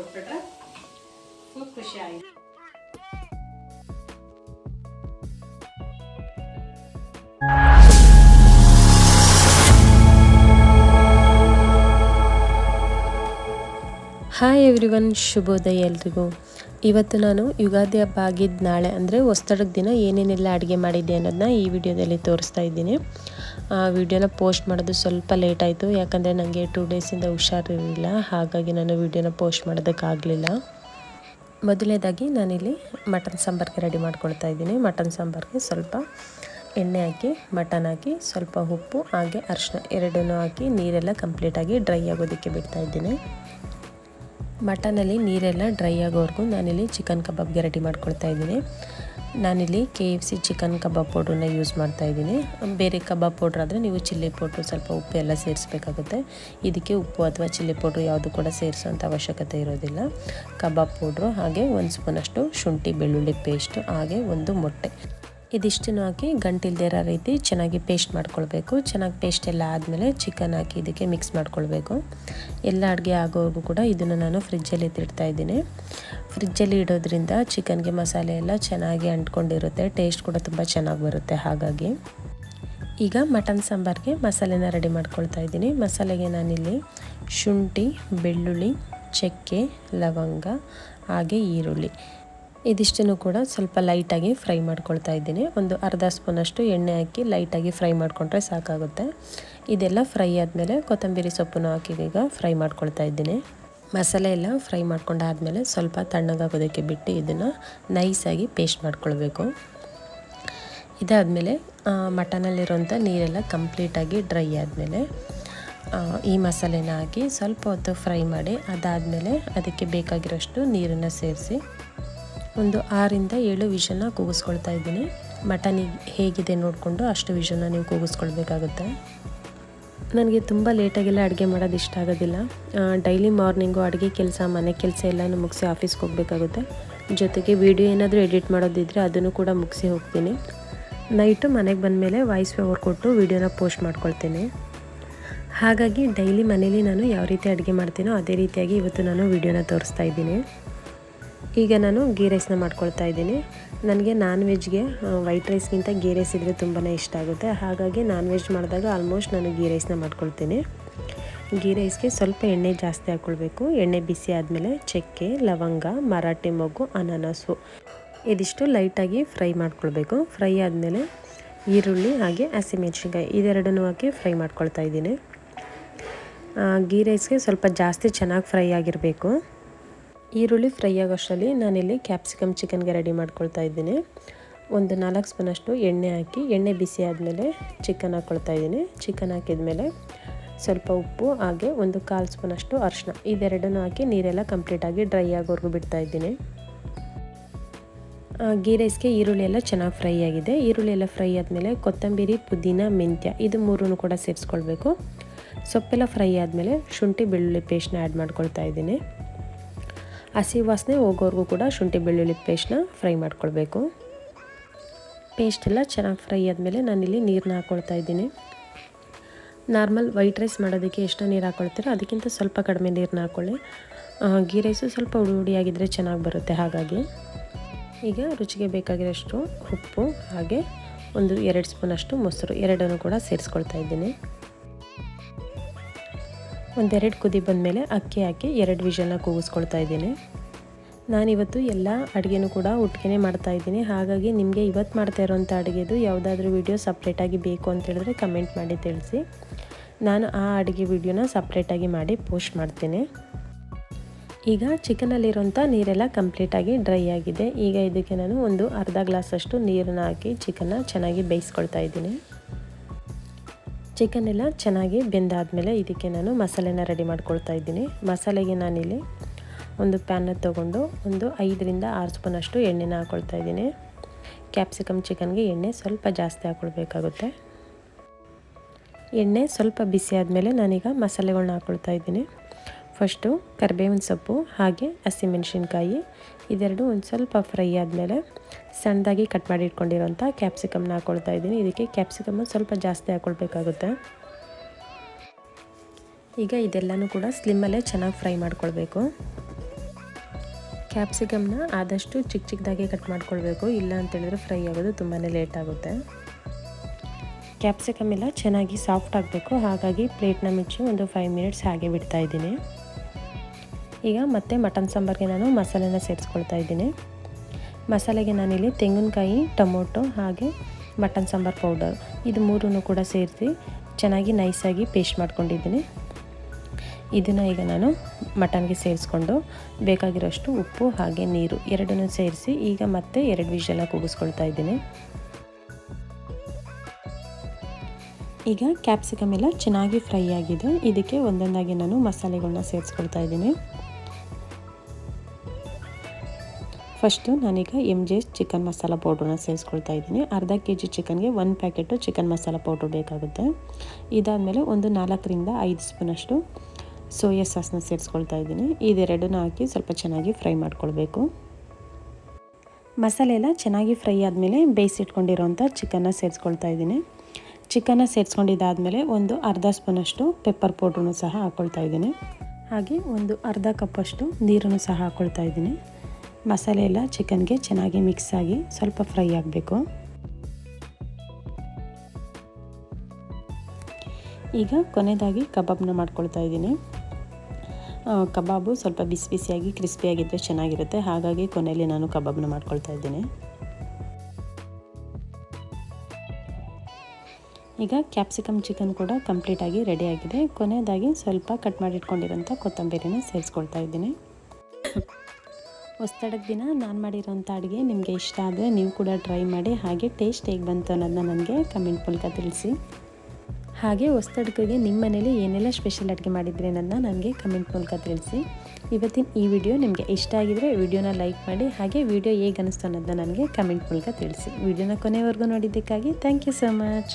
ಕೊಟ್ಬಿಟ್ರೆ ಫುಲ್ ಖುಷಿ ಆಯಿತು. ಹಾಯ್ ಎವ್ರಿವನ್ ಶುಭೋದಯ ಎಲ್ರಿಗೂ. ಇವತ್ತು ನಾನು ಯುಗಾದಿ ಹಬ್ಬ ಆಗಿದ್ದು ನಾಳೆ, ಅಂದರೆ ಹೊಸ್ತಡದ ದಿನ ಏನೇನೆಲ್ಲ ಅಡುಗೆ ಮಾಡಿದ್ದೆ ಅನ್ನೋದನ್ನ ಈ ವಿಡಿಯೋದಲ್ಲಿ ತೋರಿಸ್ತಾ ಇದ್ದೀನಿ. ವಿಡಿಯೋನ ಪೋಸ್ಟ್ ಮಾಡೋದು ಸ್ವಲ್ಪ ಲೇಟ್ ಆಯಿತು. ಯಾಕಂದರೆ ನನಗೆ ಟೂ ಡೇಸಿಂದ ಹುಷಾರಿರಲಿಲ್ಲ. ಹಾಗಾಗಿ ನಾನು ವಿಡಿಯೋನ ಪೋಸ್ಟ್ ಮಾಡೋದಕ್ಕಾಗಲಿಲ್ಲ. ಮೊದಲನೇದಾಗಿ ನಾನಿಲ್ಲಿ ಮಟನ್ ಸಾಂಬಾರ್ಗೆ ರೆಡಿ ಮಾಡ್ಕೊಳ್ತಾ ಇದ್ದೀನಿ. ಮಟನ್ ಸಾಂಬಾರ್ಗೆ ಸ್ವಲ್ಪ ಎಣ್ಣೆ ಹಾಕಿ, ಮಟನ್ ಹಾಕಿ, ಸ್ವಲ್ಪ ಉಪ್ಪು, ಹಾಗೆ ಅರಿಶಿನ ಎರಡನ್ನೂ ಹಾಕಿ ನೀರೆಲ್ಲ ಕಂಪ್ಲೀಟಾಗಿ ಡ್ರೈ ಆಗೋದಕ್ಕೆ ಬಿಡ್ತಾ ಇದ್ದೀನಿ. ಮಟನಲ್ಲಿ ನೀರೆಲ್ಲ ಡ್ರೈ ಆಗೋವರೆಗೂ ನಾನಿಲ್ಲಿ ಚಿಕನ್ ಕಬಾಬ್ಗೆ ರೆಡಿ ಮಾಡ್ಕೊಳ್ತಾ ಇದ್ದೀನಿ. ನಾನಿಲ್ಲಿ K F C chicken kebab ಪೌಡ್ರನ್ನ use ಮಾಡ್ತಾ ಇದ್ದೀನಿ. ಬೇರೆ ಕಬಾಬ್ ಪೌಡ್ರ್ ಆದರೆ ನೀವು ಚಿಲ್ಲಿ ಪೌಡ್ರು ಸ್ವಲ್ಪ ಉಪ್ಪು ಎಲ್ಲ ಸೇರಿಸಬೇಕಾಗುತ್ತೆ. ಇದಕ್ಕೆ ಉಪ್ಪು ಅಥವಾ ಚಿಲ್ಲಿ ಪೌಡ್ರು ಯಾವುದು ಕೂಡ ಸೇರಿಸೋಂಥ ಅವಶ್ಯಕತೆ ಇರೋದಿಲ್ಲ. ಕಬಾಬ್ ಪೌಡ್ರು, ಹಾಗೆ ಒಂದು ಸ್ಪೂನಷ್ಟು ಶುಂಠಿ ಬೆಳ್ಳುಳ್ಳಿ ಪೇಸ್ಟು, ಹಾಗೆ ಒಂದು ಮೊಟ್ಟೆ. ಇದಿಷ್ಟನ್ನು ಹಾಕಿ ಗಂಟಿಲ್ದೇ ಇರೋ ರೀತಿ ಚೆನ್ನಾಗಿ ಪೇಸ್ಟ್ ಮಾಡ್ಕೊಳ್ಬೇಕು. ಚೆನ್ನಾಗಿ ಪೇಸ್ಟ್ ಎಲ್ಲ ಆದಮೇಲೆ ಚಿಕನ್ ಹಾಕಿ ಇದಕ್ಕೆ ಮಿಕ್ಸ್ ಮಾಡ್ಕೊಳ್ಬೇಕು. ಎಲ್ಲ ಅಡುಗೆ ಆಗೋವರೆಗೂ ಕೂಡ ಇದನ್ನು ನಾನು ಫ್ರಿಜ್ಜಲ್ಲಿ ಎತ್ತಿಡ್ತಾ ಇದ್ದೀನಿ. ಫ್ರಿಜ್ಜಲ್ಲಿ ಇಡೋದ್ರಿಂದ ಚಿಕನ್ಗೆ ಮಸಾಲೆ ಎಲ್ಲ ಚೆನ್ನಾಗಿ ಅಂಟ್ಕೊಂಡಿರುತ್ತೆ. ಟೇಸ್ಟ್ ಕೂಡ ತುಂಬ ಚೆನ್ನಾಗಿ ಬರುತ್ತೆ ಹಾಗಾಗಿ. ಈಗ ಮಟನ್ ಸಾಂಬಾರಿಗೆ ಮಸಾಲೆನ ರೆಡಿ ಮಾಡ್ಕೊಳ್ತಾ ಇದ್ದೀನಿ. ಮಸಾಲೆಗೆ ನಾನಿಲ್ಲಿ ಶುಂಠಿ, ಬೆಳ್ಳುಳ್ಳಿ, ಚಕ್ಕೆ, ಲವಂಗ, ಹಾಗೆ ಈರುಳ್ಳಿ. ಇದಿಷ್ಟನ್ನು ಕೂಡ ಸ್ವಲ್ಪ ಲೈಟಾಗಿ ಫ್ರೈ ಮಾಡ್ಕೊಳ್ತಾ ಇದ್ದೀನಿ. ಒಂದು ಅರ್ಧ ಸ್ಪೂನಷ್ಟು ಎಣ್ಣೆ ಹಾಕಿ ಲೈಟಾಗಿ ಫ್ರೈ ಮಾಡಿಕೊಂಡ್ರೆ ಸಾಕಾಗುತ್ತೆ. ಇದೆಲ್ಲ ಫ್ರೈ ಆದಮೇಲೆ ಕೊತ್ತಂಬರಿ ಸೊಪ್ಪನ್ನು ಹಾಕಿ ಈಗ ಫ್ರೈ ಮಾಡ್ಕೊಳ್ತಾ ಇದ್ದೀನಿ. ಮಸಾಲೆ ಎಲ್ಲ ಫ್ರೈ ಮಾಡ್ಕೊಂಡಾದಮೇಲೆ ಸ್ವಲ್ಪ ತಣ್ಣಗಾಗೋದಕ್ಕೆ ಬಿಟ್ಟು ಇದನ್ನು ನೈಸಾಗಿ ಪೇಸ್ಟ್ ಮಾಡ್ಕೊಳ್ಬೇಕು. ಇದಾದಮೇಲೆ ಮಟನಲ್ಲಿರೋಂಥ ನೀರೆಲ್ಲ ಕಂಪ್ಲೀಟಾಗಿ ಡ್ರೈ ಆದಮೇಲೆ ಈ ಮಸಾಲೆನ ಹಾಕಿ ಸ್ವಲ್ಪ ಹೊತ್ತು ಫ್ರೈ ಮಾಡಿ ಅದಾದಮೇಲೆ ಅದಕ್ಕೆ ಬೇಕಾಗಿರೋಷ್ಟು ನೀರನ್ನು ಸೇರಿಸಿ ಒಂದು ಆರಿಂದ ಏಳು ವಿಷನ್ನ ಕೂಗಿಸ್ಕೊಳ್ತಾ ಇದ್ದೀನಿ. ಮಟನಿಗೆ ಹೇಗಿದೆ ನೋಡಿಕೊಂಡು ಅಷ್ಟು ವಿಷನ್ನ ನೀವು ಕೂಗಿಸ್ಕೊಳ್ಬೇಕಾಗುತ್ತೆ. ನನಗೆ ತುಂಬ ಲೇಟಾಗೆಲ್ಲ ಅಡುಗೆ ಮಾಡೋದು ಇಷ್ಟ ಆಗೋದಿಲ್ಲ. ಡೈಲಿ ಮಾರ್ನಿಂಗು ಅಡುಗೆ ಕೆಲಸ, ಮನೆ ಕೆಲಸ ಎಲ್ಲನೂ ಮುಗಿಸಿ ಆಫೀಸ್ಗೆ ಹೋಗಬೇಕಾಗುತ್ತೆ. ಜೊತೆಗೆ ವಿಡಿಯೋ ಏನಾದರೂ ಎಡಿಟ್ ಮಾಡೋದಿದ್ದರೆ ಅದನ್ನು ಕೂಡ ಮುಗಿಸಿ ಹೋಗ್ತೀನಿ. ನೈಟು ಮನೆಗೆ ಬಂದಮೇಲೆ ವಾಯ್ಸ್ ಓವರ್ ಕೊಟ್ಟು ವಿಡಿಯೋನ ಪೋಸ್ಟ್ ಮಾಡ್ಕೊಳ್ತೀನಿ. ಹಾಗಾಗಿ ಡೈಲಿ ಮನೇಲಿ ನಾನು ಯಾವ ರೀತಿ ಅಡುಗೆ ಮಾಡ್ತೀನೋ ಅದೇ ರೀತಿಯಾಗಿ ಇವತ್ತು ನಾನು ವಿಡಿಯೋನ ತೋರಿಸ್ತಾ ಇದ್ದೀನಿ. ಈಗ ನಾನು ಗೀ ರೈಸ್ನ ಮಾಡ್ಕೊಳ್ತಾ ಇದ್ದೀನಿ. ನನಗೆ ನಾನ್ ವೆಜ್ಗೆ ವೈಟ್ ರೈಸ್ಗಿಂತ ಗೀ ರೈಸ್ ಇದ್ದರೆ ತುಂಬಾ ಇಷ್ಟ ಆಗುತ್ತೆ. ಹಾಗಾಗಿ ನಾನ್ ವೆಜ್ ಮಾಡಿದಾಗ ಆಲ್ಮೋಸ್ಟ್ ನಾನು ಗೀ ರೈಸ್ನ ಮಾಡ್ಕೊಳ್ತೀನಿ. ಗೀ ರೈಸ್ಗೆ ಸ್ವಲ್ಪ ಎಣ್ಣೆ ಜಾಸ್ತಿ ಹಾಕ್ಕೊಳ್ಬೇಕು ಎಣ್ಣೆ ಬಿಸಿ ಆದಮೇಲೆ ಚಕ್ಕೆ, ಲವಂಗ, ಮರಾಠಿ ಮೊಗ್ಗು, ಅನಾನಸು. ಇದಿಷ್ಟು ಲೈಟಾಗಿ ಫ್ರೈ ಮಾಡ್ಕೊಳ್ಬೇಕು. ಫ್ರೈ ಆದಮೇಲೆ ಈರುಳ್ಳಿ ಹಾಗೆ ಹಸಿಮೆಣ್ಸಿನ್ಕಾಯಿ ಇದೆರಡನ್ನೂ ಹಾಕಿ ಫ್ರೈ ಮಾಡ್ಕೊಳ್ತಾ ಇದ್ದೀನಿ. ಗೀ ರೈಸ್ಗೆ ಸ್ವಲ್ಪ ಜಾಸ್ತಿ ಚೆನ್ನಾಗಿ ಫ್ರೈ ಆಗಿರಬೇಕು. ಈರುಳ್ಳಿ ಫ್ರೈ ಆಗೋಷ್ಟರಲ್ಲಿ ನಾನಿಲ್ಲಿ ಕ್ಯಾಪ್ಸಿಕಮ್ ಚಿಕನ್ಗೆ ರೆಡಿ ಮಾಡ್ಕೊಳ್ತಾ ಇದ್ದೀನಿ. ಒಂದು ನಾಲ್ಕು ಸ್ಪೂನಷ್ಟು ಎಣ್ಣೆ ಹಾಕಿ, ಎಣ್ಣೆ ಬಿಸಿ ಆದಮೇಲೆ ಚಿಕನ್ ಹಾಕ್ಕೊಳ್ತಾ ಇದ್ದೀನಿ. ಚಿಕನ್ ಹಾಕಿದ್ಮೇಲೆ ಸ್ವಲ್ಪ ಉಪ್ಪು, ಹಾಗೆ ಒಂದು ಕಾಲು ಸ್ಪೂನಷ್ಟು ಅರಿಶಿನ ಇದೆರಡನ್ನು ಹಾಕಿ ನೀರೆಲ್ಲ ಕಂಪ್ಲೀಟಾಗಿ ಡ್ರೈ ಆಗೋವರೆಗೂ ಬಿಡ್ತಾ ಇದ್ದೀನಿ. ಗೀ ರೈಸ್ಗೆ ಈರುಳ್ಳಿ ಎಲ್ಲ ಚೆನ್ನಾಗಿ ಫ್ರೈ ಆಗಿದೆ. ಈರುಳ್ಳಿ ಎಲ್ಲ ಫ್ರೈ ಆದಮೇಲೆ ಕೊತ್ತಂಬರಿ, ಪುದೀನ, ಮೆಂತ್ಯ ಇದು ಮೂರೂ ಕೂಡ ಸೇರಿಸ್ಕೊಳ್ಬೇಕು. ಸೊಪ್ಪೆಲ್ಲ ಫ್ರೈ ಆದಮೇಲೆ ಶುಂಠಿ ಬೆಳ್ಳುಳ್ಳಿ ಪೇಸ್ಟ್ನ ಆ್ಯಡ್ ಮಾಡ್ಕೊಳ್ತಾ ಇದ್ದೀನಿ. ಹಸಿ ವಾಸನೆ ಹೋಗೋವರೆಗೂ ಕೂಡ ಶುಂಠಿ ಬೆಳ್ಳುಳ್ಳಿ ಪೇಸ್ಟ್ನ ಫ್ರೈ ಮಾಡ್ಕೊಳ್ಬೇಕು. ಪೇಸ್ಟ್ ಎಲ್ಲ ಚೆನ್ನಾಗಿ ಫ್ರೈ ಆದಮೇಲೆ ನಾನಿಲ್ಲಿ ನೀರನ್ನ ಹಾಕ್ಕೊಳ್ತಾ ಇದ್ದೀನಿ. ನಾರ್ಮಲ್ ವೈಟ್ ರೈಸ್ ಮಾಡೋದಕ್ಕೆ ಎಷ್ಟು ನೀರು ಹಾಕ್ಕೊಳ್ತೀರೋ ಅದಕ್ಕಿಂತ ಸ್ವಲ್ಪ ಕಡಿಮೆ ನೀರನ್ನ ಹಾಕ್ಕೊಳ್ಳಿ ಗೀ ರೈಸು ಸ್ವಲ್ಪ ಹುಡಿ ಹುಡಿಯಾಗಿದ್ದರೆ ಚೆನ್ನಾಗಿ ಬರುತ್ತೆ ಹಾಗಾಗಿ. ಈಗ ರುಚಿಗೆ ಬೇಕಾಗಿರೋಷ್ಟು ಉಪ್ಪು, ಹಾಗೆ ಒಂದು ಎರಡು ಸ್ಪೂನಷ್ಟು ಮೊಸರು, ಎರಡನ್ನು ಕೂಡ ಸೇರಿಸ್ಕೊಳ್ತಾ ಇದ್ದೀನಿ. ಒಂದೆರಡು ಕುದಿ ಬಂದಮೇಲೆ ಅಕ್ಕಿ ಹಾಕಿ ಎರಡು ವಿಷಲ್ನ ಕೂಗಿಸ್ಕೊಳ್ತಾ ಇದ್ದೀನಿ. ನಾನಿವತ್ತು ಎಲ್ಲ ಅಡುಗೆನೂ ಕೂಡ ಒಟ್ಟಿಗೆ ಮಾಡ್ತಾ ಇದ್ದೀನಿ. ಹಾಗಾಗಿ ನಿಮಗೆ ಇವತ್ತು ಮಾಡ್ತಾ ಇರೋಂಥ ಅಡುಗೆದು ಯಾವುದಾದ್ರೂ ವಿಡಿಯೋ ಸಪ್ರೇಟಾಗಿ ಬೇಕು ಅಂತ ಹೇಳಿದ್ರೆ ಕಮೆಂಟ್ ಮಾಡಿ ತಿಳಿಸಿ. ನಾನು ಆ ಅಡುಗೆ ವಿಡಿಯೋನ ಸಪ್ರೇಟಾಗಿ ಮಾಡಿ ಪೋಸ್ಟ್ ಮಾಡ್ತೀನಿ. ಈಗ ಚಿಕನಲ್ಲಿರೋಂಥ ನೀರೆಲ್ಲ ಕಂಪ್ಲೀಟಾಗಿ ಡ್ರೈ ಆಗಿದೆ. ಈಗ ಇದಕ್ಕೆ ನಾನು ಒಂದು ಅರ್ಧ ಗ್ಲಾಸಷ್ಟು ನೀರನ್ನು ಹಾಕಿ ಚಿಕನ್ನ ಚೆನ್ನಾಗಿ ಬೇಯಿಸ್ಕೊಳ್ತಾ ಇದ್ದೀನಿ. ಚಿಕನ್ ಎಲ್ಲ ಚೆನ್ನಾಗಿ ಬೆಂದಾದಮೇಲೆ ಇದಕ್ಕೆ ನಾನು ಮಸಾಲೆನ ರೆಡಿ ಮಾಡ್ಕೊಳ್ತಾ ಇದ್ದೀನಿ. ಮಸಾಲೆಗೆ ನಾನಿಲ್ಲಿ ಒಂದು ಪ್ಯಾನ್ನ ತೊಗೊಂಡು ಒಂದು ಐದರಿಂದ ಆರು ಸ್ಪೂನಷ್ಟು ಎಣ್ಣೆನ ಹಾಕ್ಕೊಳ್ತಾ ಇದ್ದೀನಿ. ಕ್ಯಾಪ್ಸಿಕಮ್ ಚಿಕನ್ಗೆ ಎಣ್ಣೆ ಸ್ವಲ್ಪ ಜಾಸ್ತಿ ಹಾಕ್ಕೊಳ್ಬೇಕಾಗುತ್ತೆ ಎಣ್ಣೆ ಸ್ವಲ್ಪ ಬಿಸಿ ಆದಮೇಲೆ ನಾನೀಗ ಮಸಾಲೆಗಳನ್ನ ಹಾಕ್ಕೊಳ್ತಾ ಇದ್ದೀನಿ. ಫಸ್ಟು ಕರಿಬೇವಿನ ಸೊಪ್ಪು, ಹಾಗೆ ಹಸಿಮೆಣಸಿನ್ಕಾಯಿ ಇದೆರಡು ಒಂದು ಸ್ವಲ್ಪ ಫ್ರೈ ಆದಮೇಲೆ ಸಣ್ಣದಾಗಿ ಕಟ್ ಮಾಡಿ ಇಟ್ಕೊಂಡಿರೋಂಥ ಕ್ಯಾಪ್ಸಿಕಮ್ನ ಹಾಕ್ಕೊಳ್ತಾ ಇದ್ದೀನಿ. ಇದಕ್ಕೆ ಕ್ಯಾಪ್ಸಿಕಮ್ ಸ್ವಲ್ಪ ಜಾಸ್ತಿ ಹಾಕ್ಕೊಳ್ಬೇಕಾಗುತ್ತೆ ಈಗ ಇದೆಲ್ಲನೂ ಕೂಡ ಸ್ಲಿಮ್ಮಲ್ಲೇ ಚೆನ್ನಾಗಿ ಫ್ರೈ ಮಾಡ್ಕೊಳ್ಬೇಕು. ಕ್ಯಾಪ್ಸಿಕಮ್ನ ಆದಷ್ಟು ಚಿಕ್ಕ ಚಿಕ್ಕದಾಗಿ ಕಟ್ ಮಾಡ್ಕೊಳ್ಬೇಕು. ಇಲ್ಲ ಅಂತೇಳಿದ್ರೆ ಫ್ರೈ ಆಗೋದು ತುಂಬಾ ಲೇಟ್ ಆಗುತ್ತೆ. ಕ್ಯಾಪ್ಸಿಕಮ್ ಎಲ್ಲ ಚೆನ್ನಾಗಿ ಸಾಫ್ಟ್ ಆಗಬೇಕು. ಹಾಗಾಗಿ ಪ್ಲೇಟ್ನ ಮುಚ್ಚಿ ಒಂದು ಫೈವ್ ಮಿನಿಟ್ಸ್ ಹಾಗೆ ಬಿಡ್ತಾ ಇದ್ದೀನಿ. ಈಗ ಮತ್ತೆ ಮಟನ್ ಸಾಂಬಾರಿಗೆ ನಾನು ಮಸಾಲೆನ ಸೇರಿಸ್ಕೊಳ್ತಾ ಇದ್ದೀನಿ. ಮಸಾಲೆಗೆ ನಾನಿಲ್ಲಿ ತೆಂಗಿನಕಾಯಿ, ಟೊಮೊಟೊ ಹಾಗೆ ಮಟನ್ ಸಾಂಬಾರು ಪೌಡರ್. ಇದು ಮೂರೂ ಕೂಡ ಸೇರಿಸಿ ಚೆನ್ನಾಗಿ ನೈಸಾಗಿ ಪೇಸ್ಟ್ ಮಾಡ್ಕೊಂಡಿದ್ದೀನಿ. ಇದನ್ನು ಈಗ ನಾನು ಮಟನ್ಗೆ ಸೇರಿಸ್ಕೊಂಡು ಬೇಕಾಗಿರೋಷ್ಟು ಉಪ್ಪು ಹಾಗೆ ನೀರು ಎರಡನ್ನೂ ಸೇರಿಸಿ ಈಗ ಮತ್ತೆ ಎರಡು ವಿಷಲ ಕೂಗಿಸ್ಕೊಳ್ತಾ ಇದ್ದೀನಿ. ಈಗ ಕ್ಯಾಪ್ಸಿಕಮ್ ಎಲ್ಲ ಚೆನ್ನಾಗಿ ಫ್ರೈ ಆಗಿದೆ. ಇದಕ್ಕೆ ಒಂದೊಂದಾಗಿ ನಾನು ಮಸಾಲೆಗಳನ್ನ ಸೇರಿಸ್ಕೊಳ್ತಾ ಇದ್ದೀನಿ. ಫಸ್ಟು ನಾನೀಗ M G S chicken masala ಪೌಡ್ರನ್ನ ಸೇರಿಸ್ಕೊಳ್ತಾ ಇದ್ದೀನಿ. ಅರ್ಧ ಕೆ ಜಿ ಚಿಕನ್ಗೆ ಒಂದು ಪ್ಯಾಕೆಟು ಚಿಕನ್ ಮಸಾಲ ಪೌಡ್ರ್ ಬೇಕಾಗುತ್ತೆ. ಇದಾದಮೇಲೆ ಒಂದು ನಾಲ್ಕರಿಂದ ಐದು ಸ್ಪೂನಷ್ಟು ಸೋಯಾ ಸಾಸ್ನ ಸೇರಿಸ್ಕೊಳ್ತಾ ಇದ್ದೀನಿ. ಇದೆರಡನ್ನ ಹಾಕಿ ಸ್ವಲ್ಪ ಚೆನ್ನಾಗಿ ಫ್ರೈ ಮಾಡ್ಕೊಳ್ಬೇಕು. ಮಸಾಲೆ ಎಲ್ಲ ಚೆನ್ನಾಗಿ ಫ್ರೈ ಆದಮೇಲೆ ಬೇಯಿಸಿಟ್ಕೊಂಡಿರೋಂಥ ಚಿಕನ್ನ ಸೇರಿಸ್ಕೊಳ್ತಾ ಇದ್ದೀನಿ. ಚಿಕನ್ನ ಸೇರಿಸ್ಕೊಂಡಿದ್ದಾದಮೇಲೆ ಒಂದು ಅರ್ಧ ಸ್ಪೂನಷ್ಟು ಪೆಪ್ಪರ್ ಪೌಡ್ರನ್ನು ಸಹ ಹಾಕ್ಕೊಳ್ತಾ ಇದ್ದೀನಿ. ಹಾಗೆ ಒಂದು ಅರ್ಧ ಕಪ್ಪಷ್ಟು ನೀರನ್ನು ಸಹ ಹಾಕ್ಕೊಳ್ತಾ ಇದ್ದೀನಿ. ಮಸಾಲೆ ಎಲ್ಲ ಚಿಕನ್ಗೆ ಚೆನ್ನಾಗಿ ಮಿಕ್ಸ್ ಆಗಿ ಸ್ವಲ್ಪ ಫ್ರೈ ಆಗಬೇಕು. ಈಗ ಕೊನೆಯದಾಗಿ ಕಬಾಬ್ನ ಮಾಡ್ಕೊಳ್ತಾ ಇದ್ದೀನಿ. ಕಬಾಬು ಸ್ವಲ್ಪ ಬಿಸಿ ಬಿಸಿಯಾಗಿ ಕ್ರಿಸ್ಪಿಯಾಗಿದ್ದರೆ ಚೆನ್ನಾಗಿರುತ್ತೆ. ಹಾಗಾಗಿ ಕೊನೆಯಲ್ಲಿ ನಾನು ಕಬಾಬ್ನ ಮಾಡ್ಕೊಳ್ತಾ ಇದ್ದೀನಿ. ಈಗ ಕ್ಯಾಪ್ಸಿಕಮ್ ಚಿಕನ್ ಕೂಡ ಕಂಪ್ಲೀಟಾಗಿ ರೆಡಿಯಾಗಿದೆ ಕೊನೆಯದಾಗಿ ಸ್ವಲ್ಪ ಕಟ್ ಮಾಡಿಟ್ಕೊಂಡಿರೋಂಥ ಕೊತ್ತಂಬರಿನ ಸೇರಿಸ್ಕೊಳ್ತಾ ಇದ್ದೀನಿ. ಹೊಸ್ತಡಕ್ಕೆ ದಿನ ನಾನು ಮಾಡಿರೋಂಥ ಅಡುಗೆ ನಿಮಗೆ ಇಷ್ಟ ಆದರೆ ನೀವು ಕೂಡ ಟ್ರೈ ಮಾಡಿ ಹಾಗೆ ಟೇಸ್ಟ್ ಹೇಗೆ ಬಂತು ಅನ್ನೋದನ್ನ ನನಗೆ ಕಮೆಂಟ್ ಮೂಲಕ ತಿಳಿಸಿ. ಹಾಗೆ ಹೊಸ್ತಡ್ಕಿಗೆ ನಿಮ್ಮ ಮನೇಲಿ ಏನೆಲ್ಲ ಸ್ಪೆಷಲ್ ಅಡುಗೆ ಮಾಡಿದ್ರಿ ಅನ್ನೋದನ್ನ ನನಗೆ ಕಮೆಂಟ್ ಮೂಲಕ ತಿಳಿಸಿ. ಇವತ್ತಿನ ಈ ವಿಡಿಯೋ ನಿಮಗೆ ಇಷ್ಟ ಆಗಿದರೆ ವಿಡಿಯೋನ ಲೈಕ್ ಮಾಡಿ ಹಾಗೆ ವಿಡಿಯೋ ಹೇಗೆ ಅನ್ನಿಸ್ತು ಅನ್ನೋದನ್ನ ನನಗೆ ಕಮೆಂಟ್ ಮೂಲಕ ತಿಳಿಸಿ. ವಿಡಿಯೋನ ಕೊನೆವರೆಗೂ ನೋಡಿದ್ದಕ್ಕಾಗಿ ಥ್ಯಾಂಕ್ ಯು ಸೊ ಮಚ್